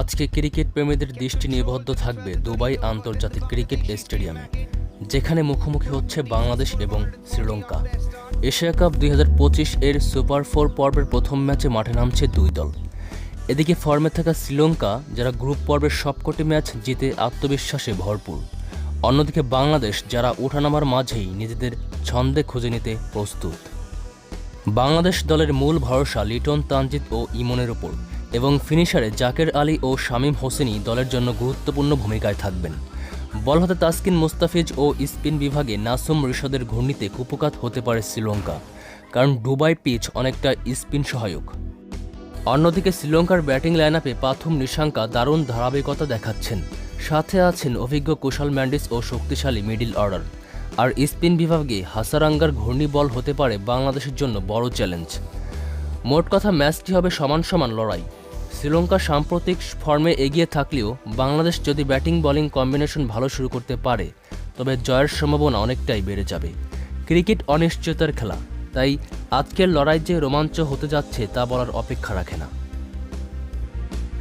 আজকে ক্রিকেট প্রেমীদের দৃষ্টি নিবদ্ধ থাকবে দুবাই আন্তর্জাতিক ক্রিকেট স্টেডিয়ামে, যেখানে মুখোমুখি হচ্ছে বাংলাদেশ এবং শ্রীলঙ্কা। এশিয়া কাপ দুই হাজার পঁচিশ এর সুপার ফোর পর্বের প্রথম ম্যাচে মাঠে নামছে দুই দল। এদিকে ফর্মে থাকা শ্রীলঙ্কা, যারা গ্রুপ পর্বের সবকটি ম্যাচ জিতে আত্মবিশ্বাসে ভরপুর। অন্যদিকে বাংলাদেশ, যারা ওঠানামার মাঝেই নিজেদের ছন্দে খুঁজে নিতে প্রস্তুত। বাংলাদেশ দলের মূল ভরসা লিটন তানজিৎ ও ইমনের ওপর। এবং ফিনিশারে জাকের আলী ও শামীম হোসেনই দলের জন্য গুরুত্বপূর্ণ ভূমিকায় থাকবেন। বল হাতে তাসকিন মুস্তাফিজ ও স্পিন বিভাগে নাসুম ঋষদের ঘূর্ণিতে কুপকাত হতে পারে শ্রীলঙ্কা, কারণ ডুবাই পিচ অনেকটা স্পিন সহায়ক। অন্যদিকে শ্রীলঙ্কার ব্যাটিং লাইন আপে পাথুম নিশাঙ্কা দারুণ ধারাবাহিকতা দেখাচ্ছেন। সাথে আছেন অভিজ্ঞ কুশাল ম্যান্ডিস ও শক্তিশালী মিডিল অর্ডার। আর স্পিন বিভাগে হাসারাঙ্গার ঘূর্ণি বল হতে পারে বাংলাদেশের জন্য বড় চ্যালেঞ্জ। মোট কথা ম্যাচটি হবে সমান সমান লড়াই। শ্রীলঙ্কা সাম্প্রতিক ফর্মে এগিয়ে থাকলেও বাংলাদেশ যদি ব্যাটিং বোলিং কম্বিনেশন ভালো শুরু করতে পারে, তবে জয়ের সম্ভাবনা অনেকটাই বেড়ে যাবে। ক্রিকেট অনিশ্চয়তার খেলা, তাই আজকের লড়াই যে রোমাঞ্চ হতে যাচ্ছে তা বলার অপেক্ষা রাখে না।